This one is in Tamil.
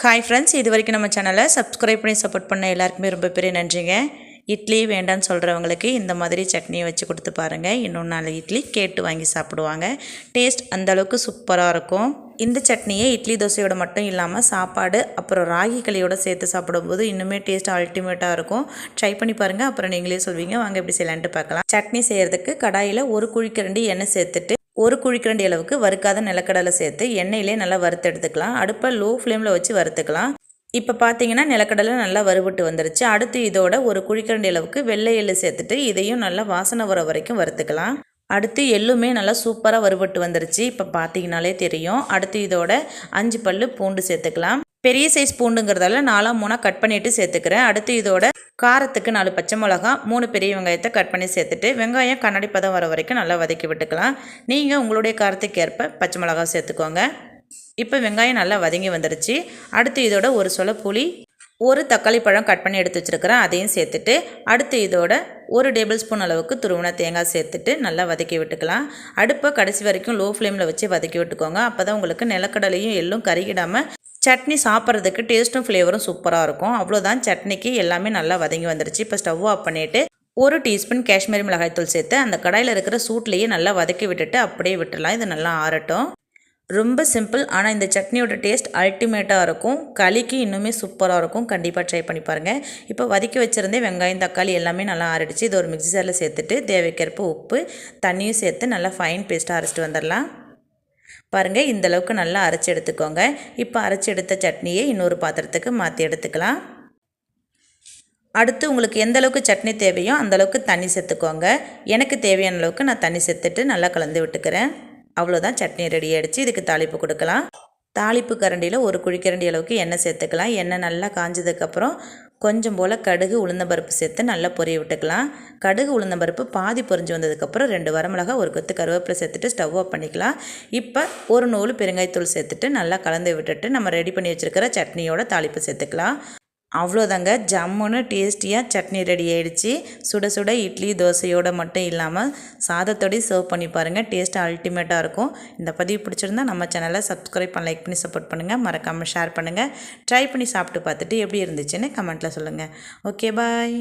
ஹாய் ஃப்ரெண்ட்ஸ் இது வரைக்கும் நம்ம சேனலை சப்ஸ்கிரைப் பண்ணி சப்போர்ட் பண்ண எல்லாருக்குமே ரொம்ப பெரிய நன்றிங்க. இட்லி வேண்டான்னு சொல்கிறவங்களுக்கு இந்த மாதிரி சட்னியை வச்சு கொடுத்து பாருங்கள் இன்னொன்று நாலு இட்லி கேட்டு வாங்கி சாப்பிடுவாங்க. டேஸ்ட் அந்தளவுக்கு சூப்பராக இருக்கும். இந்த சட்னியை இட்லி தோசையோட மட்டும் இல்லாமல் சாப்பாடு அப்புறம் ராகி களியோட சேர்த்து சாப்பிடும்போது இன்னுமே டேஸ்ட் அல்டிமேட்டாக இருக்கும். ட்ரை பண்ணி பாருங்கள் அப்புறம் நீங்களே சொல்வீங்க. வாங்க எப்படி செய்யலான்ட்டு பார்க்கலாம். சட்னி செய்கிறதுக்கு கடாயில் ஒரு குழிக்கரண்டி எண்ணெய் சேர்த்துட்டு ஒரு குழிக்கரண்டி அளவுக்கு வறுக்காத நிலக்கடலை சேர்த்து எண்ணெயிலே நல்லா வறுத்து எடுத்துக்கலாம். அடுப்பை லோ ஃப்ளேமில் வச்சு வறுத்துக்கலாம். இப்போ பார்த்தீங்கன்னா நிலக்கடலை நல்லா வறுபட்டு வந்துருச்சு. அடுத்து இதோட ஒரு குழிக்கரண்டி அளவுக்கு வெள்ளை எள்ளு சேர்த்துட்டு இதையும் நல்லா வாசனை வர வரைக்கும் வறுத்துக்கலாம். அடுத்து எள்ளுமே நல்லா சூப்பராக வறுபட்டு வந்துருச்சு. இப்போ பார்த்தீங்கனாலே தெரியும். அடுத்து இதோட அஞ்சு பல் பூண்டு சேர்த்துக்கலாம். பெரிய சைஸ் பூண்டுங்கிறதால நாலாம் மூணாக கட் பண்ணிவிட்டு சேர்த்துக்கிறேன். அடுத்து இதோட காரத்துக்கு நாலு பச்சை மிளகா மூணு பெரிய வெங்காயத்தை கட் பண்ணி சேர்த்துட்டு வெங்காயம் கண்ணாடி பதம் வர வரைக்கும் நல்லா வதக்கி விட்டுக்கலாம். நீங்கள் உங்களுடைய காரத்துக்கு ஏற்ப பச்சை மிளகா சேர்த்துக்கோங்க. இப்போ வெங்காயம் நல்லா வதங்கி வந்துருச்சு. அடுத்து இதோட ஒரு சொல புளி ஒரு தக்காளி பழம் கட் பண்ணி எடுத்து வச்சுருக்கிறேன். அதையும் சேர்த்துட்டு அடுத்து இதோட ஒரு டேபிள் ஸ்பூன் அளவுக்கு துருவன தேங்காய் சேர்த்துட்டு நல்லா வதக்கி விட்டுக்கலாம். அடுப்பை கடைசி வரைக்கும் லோ ஃப்ளேமில் வச்சு வதக்கி விட்டுக்கோங்க. அப்போ தான் உங்களுக்கு நிலக்கடலையும் எள்ளும் கருகிடாமல் சட்னி சாப்பிட்றதுக்கு டேஸ்ட்டும் ஃப்ளேவரும் சூப்பராக இருக்கும். அவ்வளோதான். சட்னிக்கு எல்லாமே நல்லா வதங்கி வந்துருச்சு. இப்போ ஸ்டவ் ஆஃப் பண்ணிவிட்டு ஒரு டீஸ்பூன் காஷ்மீரி மிளகாய்த்தூள் சேர்த்து அந்த கடாயில் இருக்கிற சூட்லேயே நல்லா வதக்கி விட்டுட்டு அப்படியே விட்டுடலாம். இது நல்லா ஆறட்டும். ரொம்ப சிம்பிள். ஆனால் இந்த சட்னியோட டேஸ்ட் அல்டிமேட்டாக இருக்கும். களிக்கு இன்னுமே சூப்பராக இருக்கும். கண்டிப்பாக ட்ரை பண்ணி பாருங்கள் இப்போ வதக்கி வச்சுருந்தே வெங்காயம் தக்காளி எல்லாமே நல்லா ஆறிடுச்சு. இது ஒரு மிக்சி ஜாரில் சேர்த்துட்டு தேவைக்கேற்ப உப்பு தண்ணியும் சேர்த்து நல்லா ஃபைன் பேஸ்ட்டாக அரைச்சிட்டு வந்துடலாம். பாருங்கள் இந்தளவுக்கு நல்லா அரைச்சி எடுத்துக்கோங்க. இப்போ அரைச்சி எடுத்த சட்னியை இன்னொரு பாத்திரத்துக்கு மாற்றி எடுத்துக்கலாம். அடுத்து உங்களுக்கு எந்த அளவுக்கு சட்னி தேவையோ அந்தளவுக்கு தண்ணி சேர்த்துக்கோங்க. எனக்கு தேவையான அளவுக்கு நான் தண்ணி சேர்த்துட்டு நல்லா கலந்து விட்டுக்கிறேன். அவ்வளோதான் சட்னி ரெடி ஆகிடுச்சு இதுக்கு தாளிப்பு கொடுக்கலாம். தாளிப்பு கரண்டியில் ஒரு குழிக்கரண்டி அளவுக்கு எண்ணெய் சேர்த்துக்கலாம். எண்ணெய் நல்லா காஞ்சதுக்கப்புறம் கொஞ்சம் போல் கடுகு உளுந்தம்பருப்பு சேர்த்து நல்லா பொரிய விட்டுக்கலாம். கடுகு உளுந்தம்பருப்பு பாதி பொரிஞ்சு வந்ததுக்கப்புறம் ரெண்டு வரமிளகா ஒரு கொத்து கருவேப்பிலை சேர்த்துட்டு ஸ்டவ் ஆஃப் பண்ணிக்கலாம். இப்போ ஒரு நூல் பெருங்காயத்தூள் சேர்த்துட்டு நல்லா கலந்து விட்டுட்டு நம்ம ரெடி பண்ணி வச்சுருக்கிற சட்னியோட தாளிப்பு சேர்த்துக்கலாம். அவ்வளோதாங்க. ஜம்முன்னு டேஸ்டியாக சட்னி ரெடி ஆகிடுச்சு சுட சுட இட்லி தோசையோடு மட்டும் இல்லாமல் சாதத்தோடய சர்வ் பண்ணி பாருங்கள் டேஸ்ட்டு அல்டிமேட்டாக இருக்கும். இந்த பதிவு பிடிச்சிருந்தா நம்ம சேனலை சப்ஸ்கிரைப் பண்ண லைக் பண்ணி சப்போர்ட் பண்ணுங்கள் மறக்காமல் ஷேர் பண்ணுங்கள் ட்ரை பண்ணி சாப்பிட்டு பார்த்துட்டு எப்படி இருந்துச்சுன்னு கமெண்ட்டில் சொல்லுங்கள் ஓகே பாய்